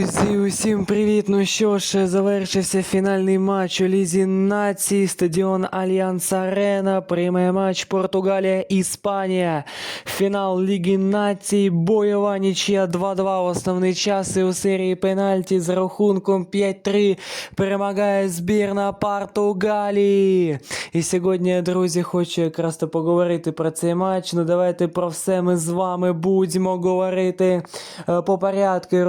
Друзі, усім привіт! Ну що ж, завершився фінальний матч у Лізі націй, стадіон Альянс Арена, приймає матч Португалія, Іспанія. Фінал Ліги націй, бойова нічия 2-2 основний час і у серії пенальті з рахунком 5-3 перемагає збірна Португалії. І сьогодні, друзі, хочу якраз то поговорити про цей матч. Ну давайте про все ми з вами будемо говорити е, по порядку. І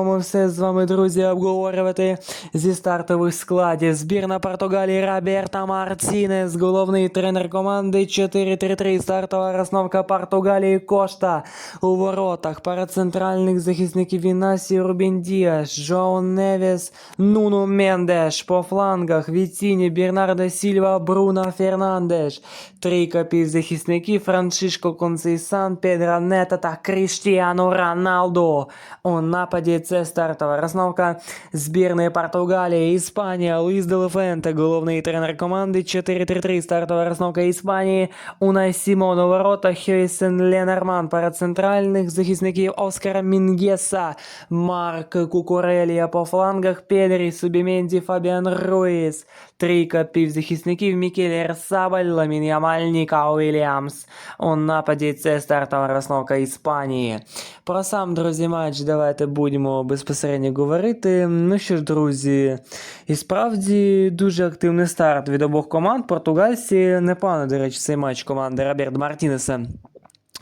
розпочнемо ми все з вами, друзі, обговорювати зі стартових складів. Збірна Португалії Роберта Мартінес, головний тренер команди 4-3-3. Стартова розновка Португалії Кошта у воротах. Парад центральних захисників Інасі Рубін Діаш, Жоу Невіс, Нуну Мендеш. По флангах Віціні, Бернардо Сільва, Бруно Фернандеш. Трійка півзахисників Францишко Консейсан, Педро Нета та Кріштіану Роналду. У нападі це стартова розновка збірної Португалії, Іспанія, Луїс Делефенте, головний тренер команди 4-3-3, стартова розновка Іспанії, Унай Сімон у воротах, Хейсен Ленорман, пара центральних захисників Оскара Мінгеса, Марк Кукурелія по флангах, Педрі, Субіменді, Фабіан Руїс, трійка півзахисників Мікель Сабаль, Ламін Ямаль, Ніка Уільямс. У нападі це стартова розновка Іспанії. Про сам, друзі, матч давайте будемо Безпосередньо говорити. Ну що ж, друзі, і справді дуже активний старт від обох команд. Португальці непогано, до речі, цей матч команди Роберт Мартінеса.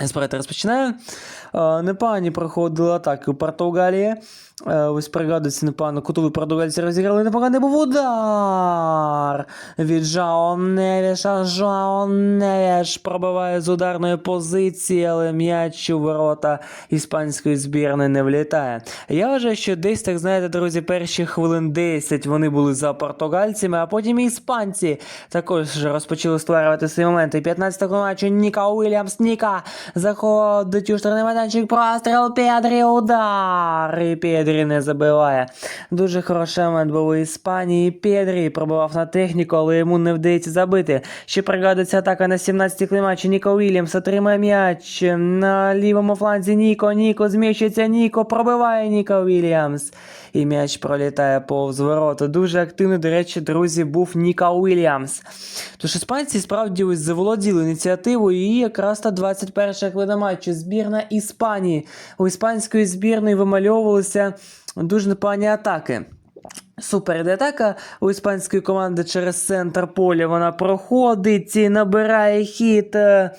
Сперед розпочинаю. Е, Непогані проходили атаки у Португалії. Е, Ось пригадується, непогано, кутові португальці розіграли. Непоганий був удар від Жао Невіша. Жао Невіш пробиває з ударної позиції, але м'яч у ворота іспанської збірної не влітає. Я вважаю, що десь, так знаєте, друзі, перші хвилин 10 вони були за португальцями, а потім і іспанці також розпочали створювати свої моменти. 15-го матчу Ніка Уільямс, Ніка заходить у штрафний майданчик, простріл Педрі, удар. І Педрі не забиває. Дуже хороший момент був у Іспанії. Педрі пробував на техніку, але йому не вдається забити. Ще пригадується атака на 17-й клімачі. Ніко Уільямс отримає м'яч на лівому фланзі. Ніко, Ніко зміщується, Ніко пробиває Ніко Уільямс. І м'яч пролітає повз ворота. Дуже активний, до речі, друзі, був Ніка Уільямс. Тож іспанці справді ось заволоділи ініціативою і якраз та 21 хвилина матчу. Збірна Іспанії. У іспанської збірної вимальовувалися дуже непогані атаки. Супер іде у іспанської команди через центр поля. Вона проходить і набирає хід е,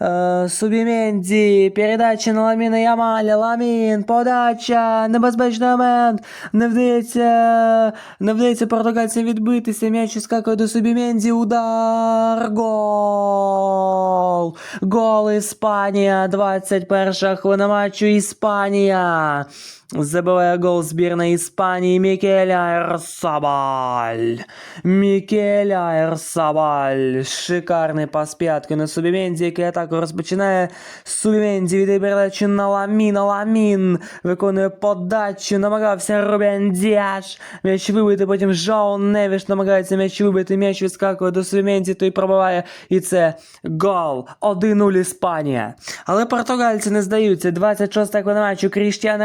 е, Субіменді. Передача на Ламіна Ямаля. Ламін. Подача. Небезпечний момент. Не вдається. Не вдається португальцям відбитися. М'яч скакає до Субіменді. Удар. Гол. Гол Іспанія. 21 хвилина матчу. Іспанія. Забиває гол збірної Іспанії Мікеля Ерсабаль. Мікеля Ерсабаль. Шикарний пас п'ятки на Субіменді, який атаку розпочинає. Субіменді віддає передачу на Ламіна. Ламін виконує подачу. Намагався Рубен Діаш. М'яч вибити, потім Жао Невіш намагається м'яч вибити. М'яч відскакує до Субіменді, той пробиває. І це гол. 1-0 Іспанія. Але португальці не здаються. 26 хвилина матчу. Кріштіану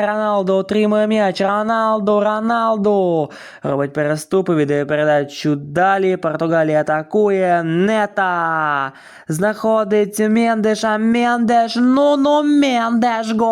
Роналдо отримує м'яч. Роналдо, Роналдо. Робить переступи, віддає передачу далі. Португалія атакує. Нета. Знаходить Мендеша. Мендеш. Ну-ну, Мендеш. Гол.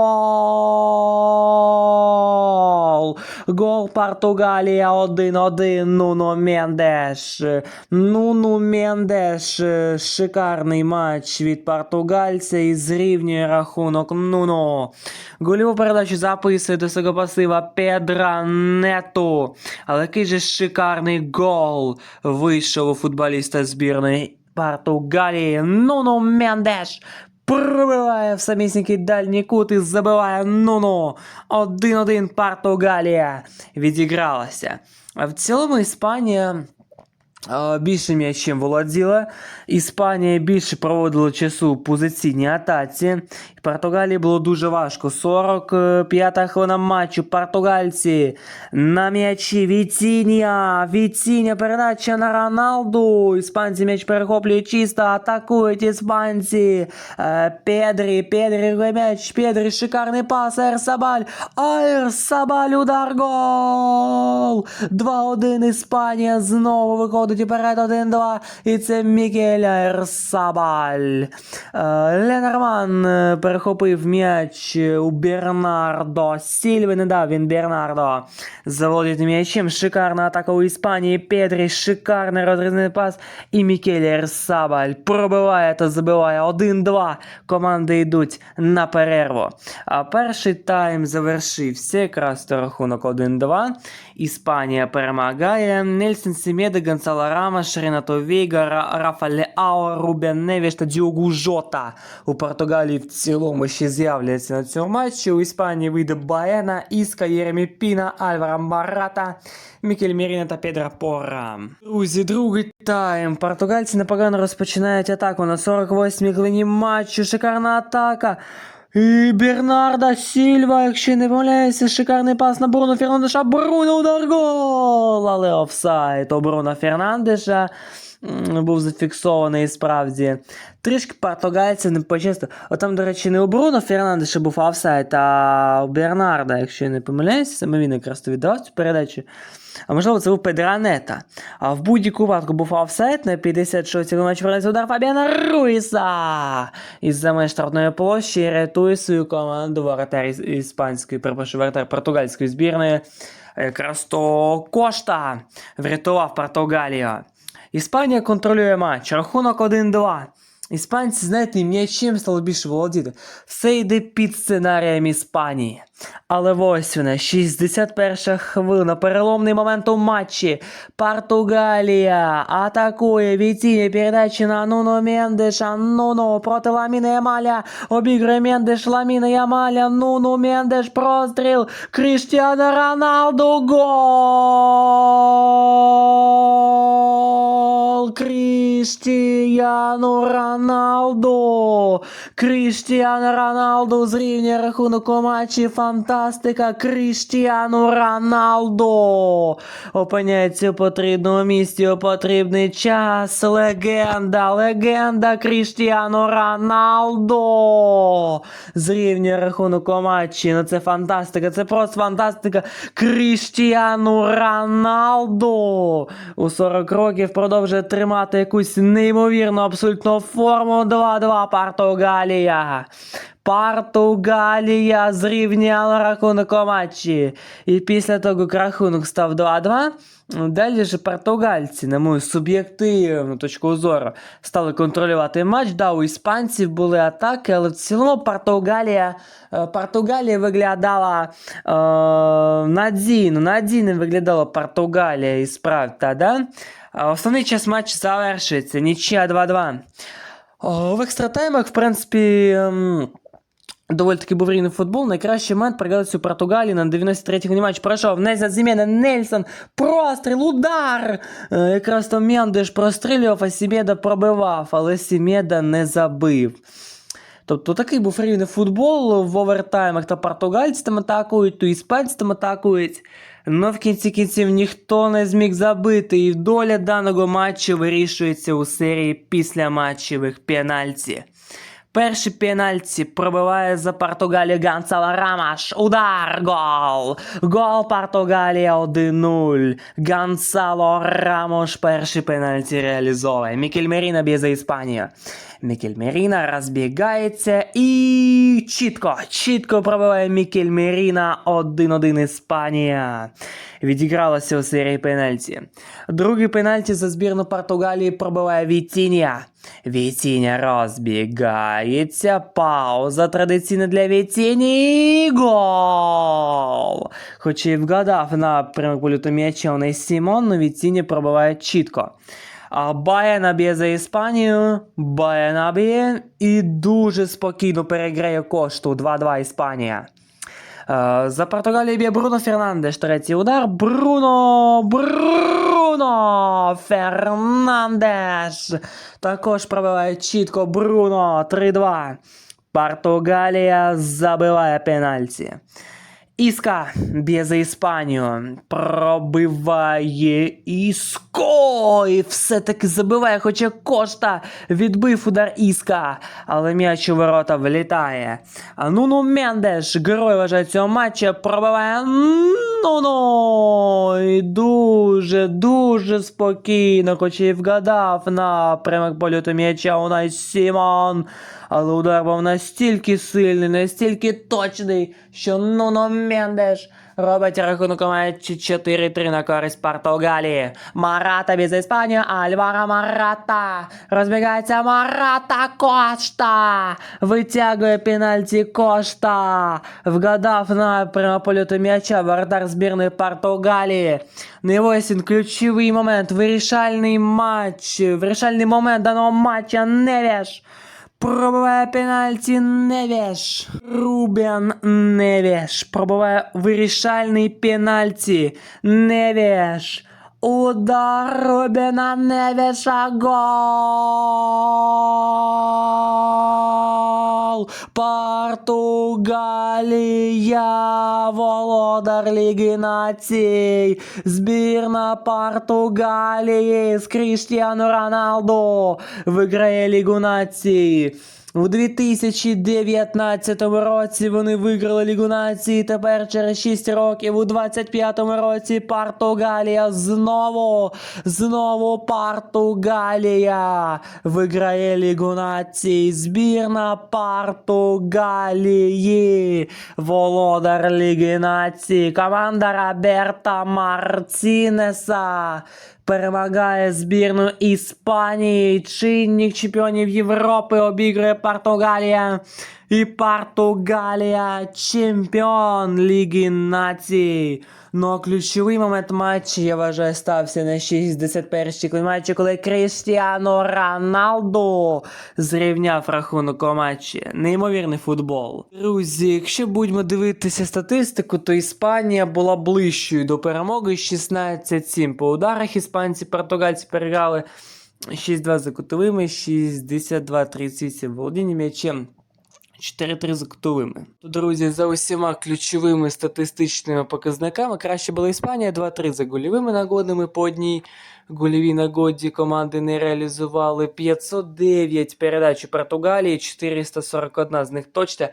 Гол Португалія 1-1. Нуно Мендеш. Нуну Мендеш. Шикарний матч від португальця і зрівнює рахунок Нуно. Гольову передачу записує до свого пасива Педра Нету. Але який же шикарний гол вийшов у футболіста збірної Португалії. Нуну Мендеш. Пробиває в самісінький дальній кут і забиває Нуну. 1-1 Португалія відігралася. А в цілому Іспанія е, більше м'ячем володіла. Іспанія більше проводила часу в позиційній атаці. Португалії було дуже важко. 45-та хвилина матчу. Португальці на м'ячі. Віціння. Віціння. Передача на Роналду. Іспанці м'яч перехоплюють чисто. Атакують іспанці. Е, Педрі. Педрі м'яч. Педрі. Шикарний пас. Ерсабаль. Ерсабаль. Удар. Гол. 2-1 Іспанія. Знову виходить уперед 1-2. І це Мікель Ерсабаль. Е, Ленорман е, перехопив м'яч у Бернардо Сільви. Не дав він Бернардо заводити м'ячем. Шикарна атака у Іспанії. Педрі. Шикарний розрізний пас. І Мікель Ерсабаль пробиває та забиває 1-2. Команди йдуть на перерву. А перший тайм завершився якраз рахунок 1-2. Іспанія перемагає. Нельсон Семеда, Гонсало Рамаш, Ренато Вейга, Ра- Рафа Леао, Рубен Невіш та Діогу Жота. У Португалії в цілому ще з'являться на цьому матчі. У Іспанії вийде Баена, Іска, Єремі Піна, Альвара Марата, Мікель Міріна та Педро Пора. Друзі, другий тайм. Португальці непогано розпочинають атаку на 48-й хвилині матчу. Шикарна атака. І Бернарда Сільва, якщо не помиляюся, шикарний пас на Бруно Фернандеша. Бруно удар гол! Але офсайд у Бруно Фернандеша був зафіксований справді. Трішки португальці не почисто. От там, до речі, не у Бруно Фернандеша був офсайд, а у Бернарда, якщо я не помиляюся, саме він якраз то віддав цю передачу. А можливо, це був Педранета. А в будь-яку випадку був офсайд на 56-й матчі проводиться удар Фабіана Руїса. Із-за меж штрафної площі рятує свою команду воротар іспанської, перепрошую, воротар португальської збірної. Якраз то Кошта врятував Португалію. Іспанія контролює матч. Рахунок 1-2. Іспанці, знаєте, м'ячем стали більше володіти. Все йде під сценарієм Іспанії. Але ось вона, 61 хвилина, переломний момент у матчі. Португалія атакує Вітіння, передачі на Нуно Мендеша. Нуно проти Ламіна Ямаля. Обігрує Мендеш, Ламіна Ямаля. Нуно Мендеш, простріл. Кріштіано Роналду. Гол! Кріштіану Роналду! Кріштіану Роналду зрівнює рахунок у матчі. Фантастика! Кріштіану Роналду! Опиняється у потрібному місці у потрібний час. Легенда! Легенда Кріштіану Роналду! Зрівнює рахунок у матчі. Ну це фантастика, це просто фантастика. Кріштіану Роналду у 40 років продовжує тримати якусь неймовірну абсолютно форму 2-2 Португалія. Португалія зрівняла рахунок у матчі. І після того, як рахунок став 2-2, далі ж португальці, на мою суб'єктивну точку зору, стали контролювати матч. Да, у іспанців були атаки, але в цілому Португалія, е, Португалія виглядала е, надійно, надійно виглядала Португалія і справді, да? Основний час матчу завершується. Нічия 2-2. О, В екстратаймах, в принципі. ем, Доволі таки був рівний футбол. Найкращий момент пригадується у Португалії на 93-й матч пройшов. Нельсон Зімена, Нельсон, простріл, удар! Е, Якраз там Мендеш прострілював, а Сімеда пробивав, але Сімеда не забив. Тобто такий був рівний футбол в овертаймах. То португальці там атакують, то іспанці там атакують. Но в кінці кінців ніхто не зміг забити, і доля даного матчу вирішується у серії після матчевих пенальті. Перший пенальті пробиває за Португалію Гонсало Рамаш. Удар! Гол! Гол Португалія 1-0. Гонсало Рамош перший пенальті реалізовує. Мікель Меріна б'є за Іспанію. Мікель Меріна розбігається і чітко, чітко пробиває Мікель Меріна 1-1 Іспанія. Відігралася у серії пенальті. Другий пенальті за збірну Португалії пробиває Вітіння. Вітіння розбігається. Пауза традиційна для Вітіні. І Гол! Хоча й вгадав напрямок польоту м'яча у неї Сімон, но Вітіння пробиває чітко. А Баяна б'є за Іспанію, Баяна б'є і дуже спокійно переграє кошту 2-2 Іспанія. Е, За Португалію б'є Бруно Фернандеш. Третій удар. Бруно! Бруно! Фернандеш! Також пробиває чітко Бруно. 3-2. Португалія забиває пенальті. Іска б'є за Іспанію. Пробиває Іско. І все-таки забиває, хоча Кошта відбив удар Іска. Але м'яч у ворота влітає. А Нуну Мендеш, герой вважає цього матча, пробиває Нуну. Дуже, дуже спокійно, хоч і вгадав напрямок польоту м'яча у нас Сімон. Але удар був настільки сильний, настільки точний, що Нуно Мендеш робить рахунок матчі 4-3 на користь Португалії. Марата без Іспанії, Альвара Марата. Розбігається Марата Кошта. Витягує пенальті Кошта. Вгадав напрямок польоту м'яча воротар збірної Португалії. Невосін, ключовий момент, вирішальний матч, вирішальний момент даного матча Невіш. Пробиває пенальті Невеш. Рубен Невеш. Пробиває вирішальний пенальті. Невеш. Удар Рубена Невеша. Гол! Португалія, володар Ліги Націй. Збірна Португалії з Кріштіану Роналду виграє Лігу Націй. У 2019 році вони виграли Лігу Нації. Тепер через 6 років у 25-му році Португалія знову, знову Португалія виграє Лігу Націй. Збірна Португалії. Володар Ліги Націй. Команда Роберта Мартінеса перемагає збірну Іспанії. Чинник чемпіонів Європи обігрує Португалія. І Португалія чемпіон Ліги Націй. Ну а ключовий момент матчу, я вважаю, стався на 61-й матчі, коли Крістіано Роналду зрівняв рахунок у матчі. Неймовірний футбол. Друзі, якщо будемо дивитися статистику, то Іспанія була ближчою до перемоги 16-7 по ударах. Іспанці, португальці переграли 6-2 за кутовими, 62-38 володіння м'ячем. 4-3 за кутовими. То, друзі, за усіма ключовими статистичними показниками краще була Іспанія 2-3 за гольовими нагодами по одній гольовій нагоді команди не реалізували 509 передач у Португалії, 441 з них точно.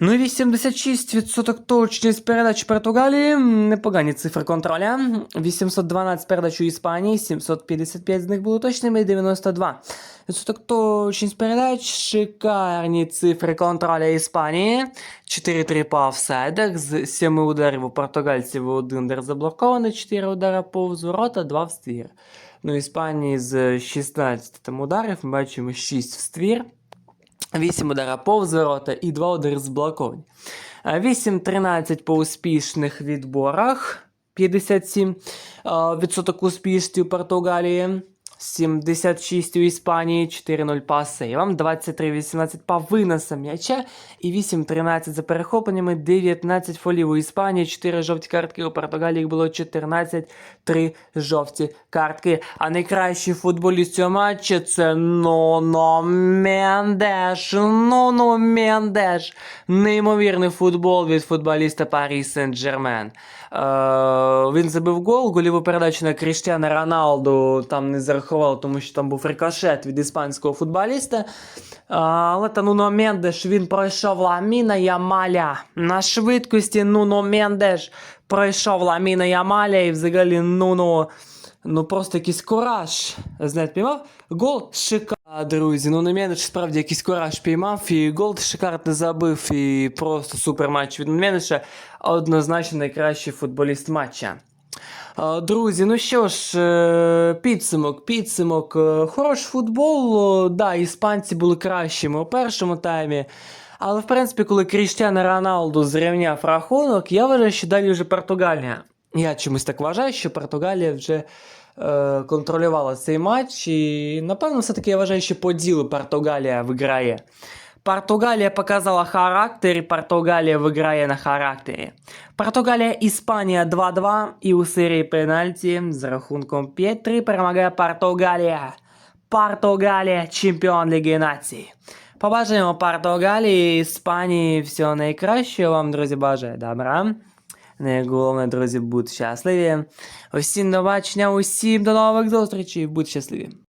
Ну і 86% точність передач Португалії. Непогані цифри контроля. 812 передач у Іспанії, 755 з них були точними, 92. Відсоток точність передач, шикарні цифри контроля Іспанії. 4-3 по офсайдах, з 7 ударів у португальців 1 удар заблокований, 4 удара повз ворота, 2 в ствір. Ну, Іспанії з 16 там ударів ми бачимо 6 в ствір. 8 удара повз ворота і 2 удари зблоковані. 8-13 по успішних відборах. 57% успішності у Португалії. 76 у Іспанії, 4-0 по сейвам, 23-18 по виносам м'яча і 8-13 за перехопленнями, 19 фолів у Іспанії, 4 жовті картки, у Португалії було 14, 3 жовті картки. А найкращий футболіст цього матча це Ноно Мендеш. Ноно Мендеш. Неймовірний футбол від футболіста Парі Сен-Джермен. Е, він забив гол, голіву передачу на Кріштіана Роналду там не зарахували, тому що там був рикошет від іспанського футболіста. Але та Нуно Мендеш він пройшов Ламіна Ямаля. На швидкості Нуно Мендеш пройшов Ламіна Ямаля і взагалі Нуно. Ну просто якийсь кораж. Знаєте, піймав? Гол шикарний, друзі. Ну, на мене справді якийсь кораж піймав, і гол шикарно забив, і просто супер матч від Менеша. Однозначно найкращий футболіст матча. Друзі, ну що ж, е, підсумок, підсумок. Е, Хороший футбол. О, Да, іспанці були кращими у першому таймі. Але в принципі, коли Кріштіано Роналду зрівняв рахунок, я вважаю, що далі вже Португалія. Я чомусь так вважаю, що Португалія вже е, контролювала цей матч. І, напевно, все-таки я вважаю, що по ділу Португалія виграє. Португалія показала характер, і Португалія виграє на характері. Португалія Іспанія 2-2 і у серії пенальті з рахунком 5-3 перемагає Португалія. Португалія чемпіон Ліги Націй. Побажаємо Португалії, Іспанії всього найкращого вам, друзі, бажаю добра. Найголовне, друзі, будьте щасливі. Усім до бачення, усім до нових зустрічей, будьте щасливі.